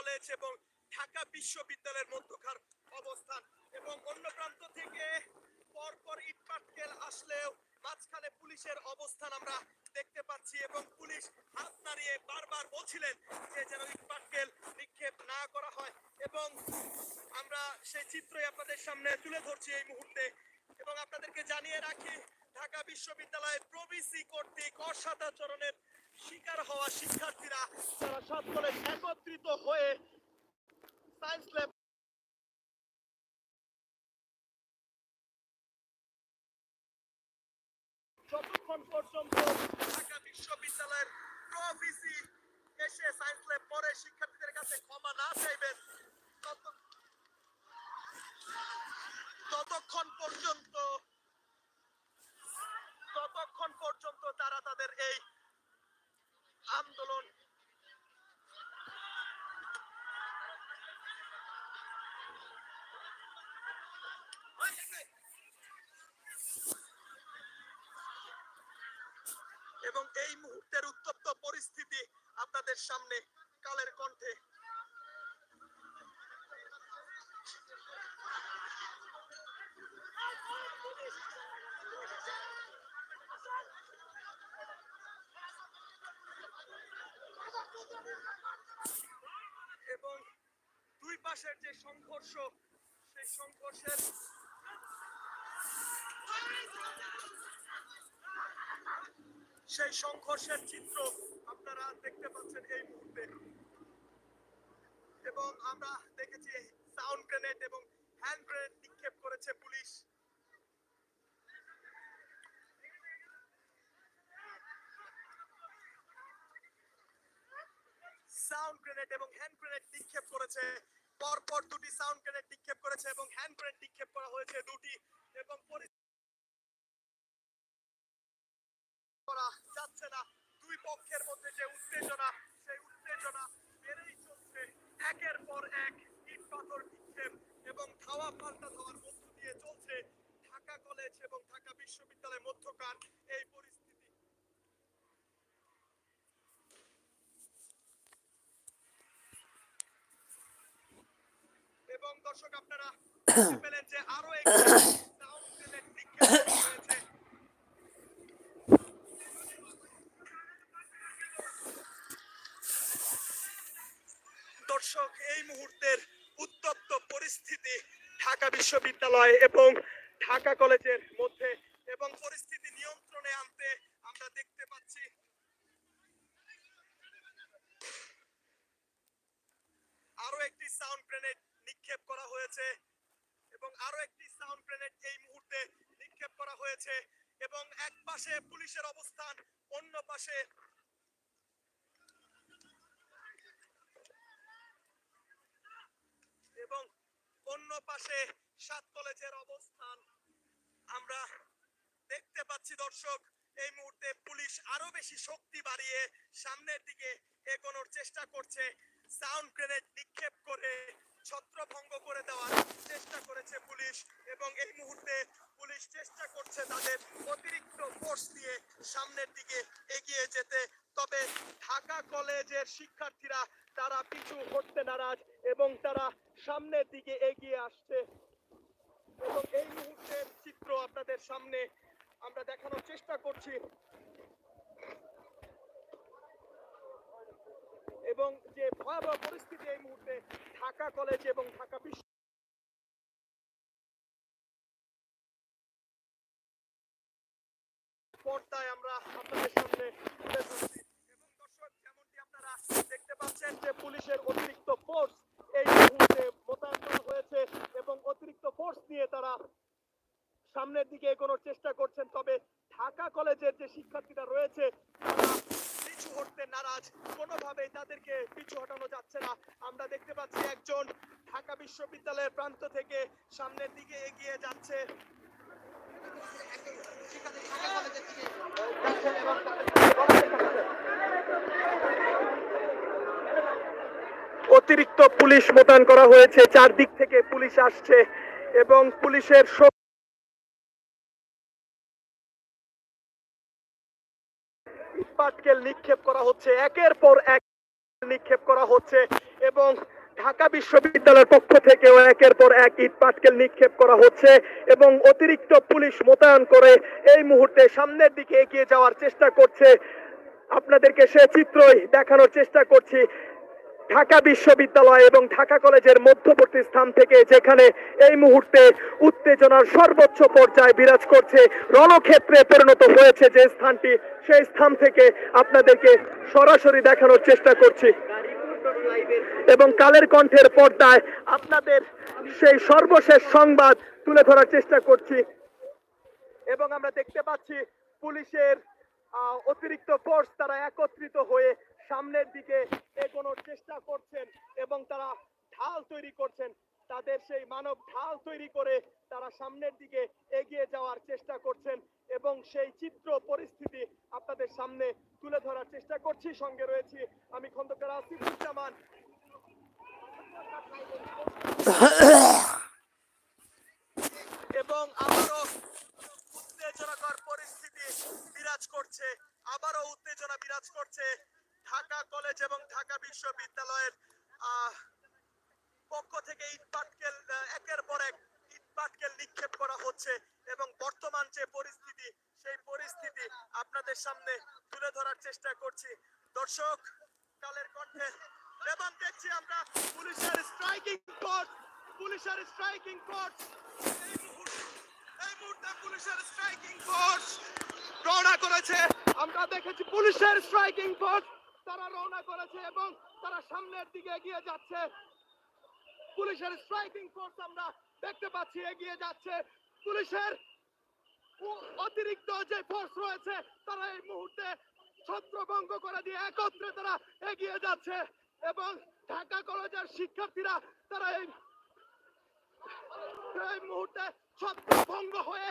College এবং ঢাকা বিশ্ববিদ্যালয়ের মধ্যকার অবস্থান এবং অন্য প্রান্ত থেকে পরপর ইটপাটকেল আসলেও মাঝখানে পুলিশের অবস্থান আমরা দেখতে পাচ্ছি এবং পুলিশ হাত নাড়িয়ে বারবার বলছিলেন যে যেন ইটপাটকেল নিক্ষেপ না করা হয় এবং আমরা সেই চিত্রই আপনাদের সামনে তুলে ধরছি এই মুহূর্তে এবং আপনাদেরকে জানিয়ে রাখি, ঢাকা বিশ্ববিদ্যালয়ে প্রবিসি কর্তৃক অসদাচরণের শিকার হওয়া শিক্ষার্থীরা তারা সকলে একত্রিত হয়ে সায়েন্স ল্যাব যতক্ষণ পর্যন্ত ঢাকা বিশ্ববিদ্যালয়ের প্রভিসি এসে সায়েন্স ল্যাব পরে শিক্ষার্থীদের কাছে ক্ষমা না চাইবেন ততক্ষণ পর্যন্ত ততক্ষণ পর্যন্ত তারা তাদের এই আন্দোলন। এবং এই মুহূর্তের উত্তপ্ত পরিস্থিতি আপনাদের সামনে কালের কণ্ঠে এবং দুই পাশের যে সংঘর্ষ, সেই সংঘর্ষের সেই সংঘর্ষের চিত্র আপনারা দেখতে পাচ্ছেন এই মুহূর্তে। এবং আমরা দেখেছি সাউন্ড গ্রেনেড এবং হ্যান্ড গ্রেনেড নিক্ষেপ করেছে পুলিশ। সাউন্ড গ্রেনেড এবং হ্যান্ড গ্রেনেড নিক্ষেপ করেছে। পরপর দুটি সাউন্ড গ্রেনেড নিক্ষেপ করেছে এবং হ্যান্ড গ্রেনেড নিক্ষেপ করা হয়েছে দুটি এবং করা যাচ্ছে না। দুই পক্ষের মধ্যে যে উত্তেজনা, সেই উত্তেজনা বেড়েই চলছে। একের পর এক ইট পাথর নিক্ষেপ এবং ধাওয়া পাল্টা ধাওয়ার মধ্য দিয়ে চলছে ঢাকা কলেজ এবং ঢাকা বিশ্ববিদ্যালয়ের মধ্যকার এই পরিস্থিতি এবং দর্শক, আপনারা পেলেন যে আরও দর্শক, এই মুহূর্তের উত্তপ্ত পরিস্থিতি ঢাকা বিশ্ববিদ্যালয় এবং ঢাকা কলেজের মধ্যে এবং পরিস্থিতি নিয়ন্ত্রণে আনতে আমরা দেখতে পাচ্ছি আরও একটি সাউন্ড গ্রেনেড নিক্ষেপ করা হয়েছে এবং আরও একটি সাউন্ড গ্রেনেড এই মুহূর্তে নিক্ষেপ করা হয়েছে এবং এক পাশে পুলিশের অবস্থান, অন্য পাশে এবং অন্য পাশে সাত কলেজের অবস্থান। আমরা দেখতে পাচ্ছি দর্শক, এই মুহূর্তে পুলিশ আরও বেশি শক্তি বাড়িয়ে সামনের দিকে এগোনোর চেষ্টা করছে। সাউন্ড গ্রেনেড নিক্ষেপ করে ছত্রভঙ্গ করে দেওয়ার চেষ্টা করেছে পুলিশ এবং এই মুহূর্তে পুলিশ চেষ্টা করছে তাদের অতিরিক্ত ফোর্স দিয়ে সামনের দিকে এগিয়ে যেতে। তবে ঢাকা কলেজের শিক্ষার্থীরা তারা পিছু হটতে নারাজ এবং তারা সামনের দিকে এগিয়ে আসছে। এবং এই মুহূর্তের চিত্র আপনাদের সামনে আমরা দেখানোর চেষ্টা করছি। এবং যে ভয়াবহ পরিস্থিতি এই মুহূর্তে ঢাকা কলেজ এবং ঢাকা বিশ্ব পর্দায় আমরা আপনাদের সামনে তুলে ধরছি। এবং দর্শক, যেমনটি আপনারা দেখতে পাচ্ছেন যে পুলিশের অতিরিক্ত ফোর্স এই মুহূর্তে মোতায়েন হয়েছে এবং অতিরিক্ত ফোর্স নিয়ে তারা সামনের দিকে এগোনোর চেষ্টা করছেন। তবে ঢাকা কলেজের যে শিক্ষার্থীরা রয়েছে হটতে নারাজ। কোনোভাবেই তাদেরকে পিছু হটানো যাচ্ছে না। আমরা দেখতে পাচ্ছি একজন ঢাকা বিশ্ববিদ্যালয়ের প্রান্ত থেকে সামনের দিকে এগিয়ে যাচ্ছে। অতিরিক্ত পুলিশ মোতায়েন করা হয়েছে। চারদিক থেকে পুলিশ আসছে এবং পুলিশের পাটকেল নিক্ষেপ করা হচ্ছে, একের পর এক নিক্ষেপ করা হচ্ছে এবং ঢাকা বিশ্ববিদ্যালয়ের পক্ষ থেকেও একের পর এক ইট পাটকেল নিক্ষেপ করা হচ্ছে এবং অতিরিক্ত পুলিশ মোতায়েন করে এই মুহূর্তে সামনের দিকে এগিয়ে যাওয়ার চেষ্টা করছে। আপনাদেরকে সে চিত্রই দেখানোর চেষ্টা করছি। ঢাকা বিশ্ববিদ্যালয় এবং ঢাকা কলেজের মধ্যবর্তী স্থান থেকে যেখানে এই মুহূর্তে উত্তেজনার সর্বোচ্চ পর্যায়ে বিরাজ করছে, রণক্ষেত্রে পরিণত হয়েছে যে স্থানটি, সেই স্থান থেকে আপনাদেরকে সরাসরি দেখানোর চেষ্টা করছি। এবং কালের কণ্ঠের পর্দায় আপনাদের সেই সর্বশেষ সংবাদ তুলে ধরার চেষ্টা করছি। এবং আমরা দেখতে পাচ্ছি পুলিশের অতিরিক্ত ফোর্স তারা একত্রিত হয়ে সামনের দিকে এগোনোর চেষ্টা করছেন এবং তারা ঢাল তৈরি করছেন। তাদের সেই মানব ঢাল তৈরি করে তারা সামনের দিকে এগিয়ে যাওয়ার চেষ্টা করছেন এবং সেই চিত্র পরিস্থিতি আপনাদের সামনে তুলে ধরার চেষ্টা করছি। সঙ্গে রয়েছি আমি খন্দকার আসিফুজ্জামান। এবং আবারও উত্তেজনাকর পরিস্থিতি বিরাজ করছে। আবারও উত্তেজনা বিরাজ করছে। ঢাকা কলেজ এবং ঢাকা বিশ্ববিদ্যালয়ের পক্ষ থেকে ইট পাটকেল একের পর এক ইট পাটকেল নিক্ষেপ করা হচ্ছে এবং বর্তমান যে পরিস্থিতি, সেই পরিস্থিতি আপনাদের সামনে তুলে ধরার চেষ্টা করছি। দর্শক, কালের কণ্ঠে এবং দেখছি আমরা পুলিশের স্ট্রাইকিং ফোর্স পুলিশের স্ট্রাইকিং ফোর্স এই মুহূর্তে পুলিশের স্ট্রাইকিং ফোর্স রওনা করেছে। আমরা দেখেছি পুলিশের স্ট্রাইকিং ফোর্স তারা রওনা করেছে এবং তারা সামনের দিকে এগিয়ে যাচ্ছে। পুলিশের স্ট্রাইকিং ফোর্স আমরা দেখতে পাচ্ছি এগিয়ে যাচ্ছে। পুলিশের অতিরিক্ত যে ফোর্স রয়েছে, তারা এই মুহূর্তে ছত্রভঙ্গ করে দিয়ে একত্রে তারা এগিয়ে যাচ্ছে এবং ঢাকা কলেজের শিক্ষার্থীরা তারা এই এই মুহূর্তে ছত্রভঙ্গ হয়ে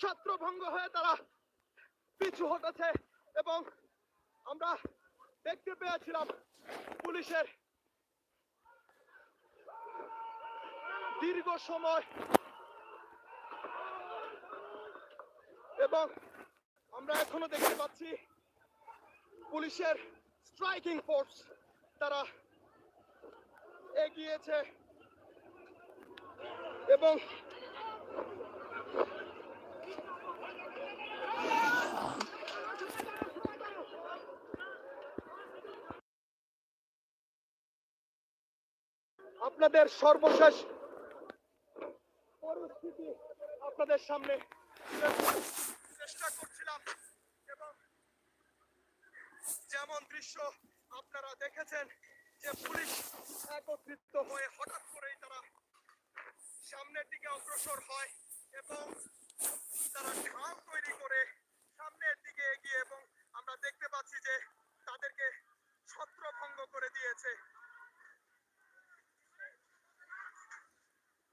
ছত্রভঙ্গ হয়ে তারা পিছু হটেছে এবং আমরা দেখতে পেয়েছিলাম পুলিশের দীর্ঘ সময় এবং আমরা এখনও দেখতে পাচ্ছি পুলিশের স্ট্রাইকিং ফোর্স তারা এগিয়েছে এবং আপনাদের সর্বশেষ পরিস্থিতি আপনাদের সামনে চেষ্টা করছিলাম এবং যেমন দৃশ্য আপনারা দেখেছেন যে পুলিশ একত্রিত হয়ে হঠাৎ করেই তারা সামনের দিকে অগ্রসর হয় এবং তারা ঢাল তৈরি করে সামনের দিকে এগিয়ে এবং আমরা দেখতে পাচ্ছি যে তাদেরকে ছত্রভঙ্গ করে দিয়েছে।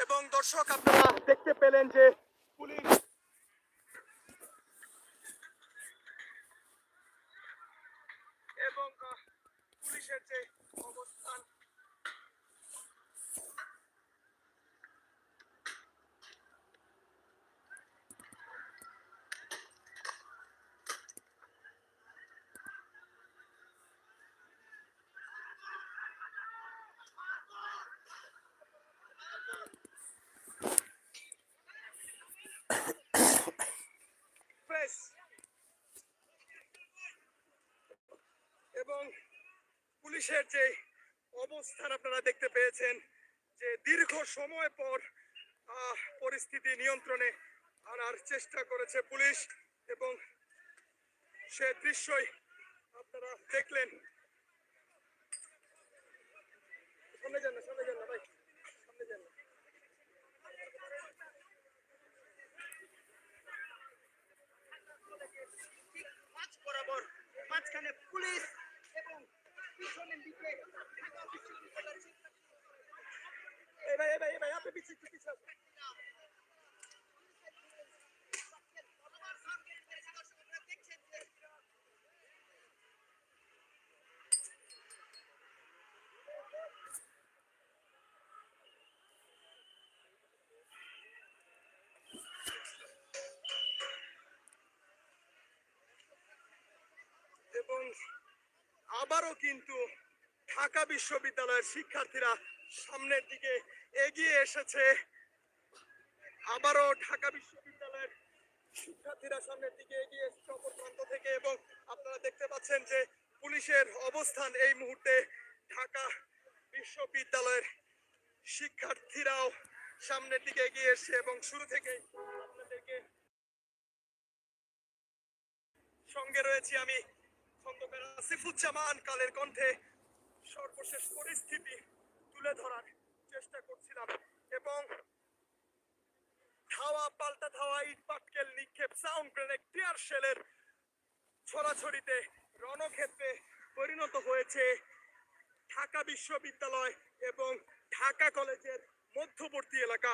এবং দর্শক আপনারা দেখতে পেলেন যে পুলিশ এবং আহ, পুলিশের যে অবস্থান প্রেস এবং পুলিশের যে অবস্থান আপনারা দেখতে পেয়েছেন, যে দীর্ঘ সময় পর পরিস্থিতি নিয়ন্ত্রণে আনার চেষ্টা করেছে পুলিশ এবং সে দৃশ্যই আপনারা দেখলেন। সামনে যান না, সামনে যান না, ভাই সামনে যান না মাঝখানে পুলিশ এবং পিছনের দিকে ঢাকা বিশ্ববিদ্যালয়ের শিক্ষার্থী। এই ভাই এই ভাই এই ভাই আপনি পিছিয়ে একটু পিছিয়ে আসুন। এবং আবারও কিন্তু ঢাকা বিশ্ববিদ্যালয়ের শিক্ষার্থীরা সামনের দিকে এগিয়ে এসেছে। আবারও ঢাকা বিশ্ববিদ্যালয়ের শিক্ষার্থীরা সামনের দিকে এগিয়ে এসেছে অপর প্রান্ত থেকে এবং আপনারা দেখতে পাচ্ছেন যে পুলিশের অবস্থান এই মুহূর্তে ঢাকা বিশ্ববিদ্যালয়ের শিক্ষার্থীরাও সামনের দিকে এগিয়ে এসেছে এবং শুরু থেকে আপনাদেরকে সঙ্গে রয়েছি আমি খন্দকার আসিফুজ্জামান কালের কণ্ঠে সর্বশেষ পরিস্থিতি তুলে ধরার চেষ্টা করছিলাম এবং ধাওয়া পাল্টা ধাওয়া ইট পাটকেল নিক্ষেপ সাউন্ড গ্রেনেড টিয়ার শেলের ছড়াছড়িতে রণক্ষেত্রে পরিণত হয়েছে ঢাকা বিশ্ববিদ্যালয় এবং ঢাকা কলেজের মধ্যবর্তী এলাকা।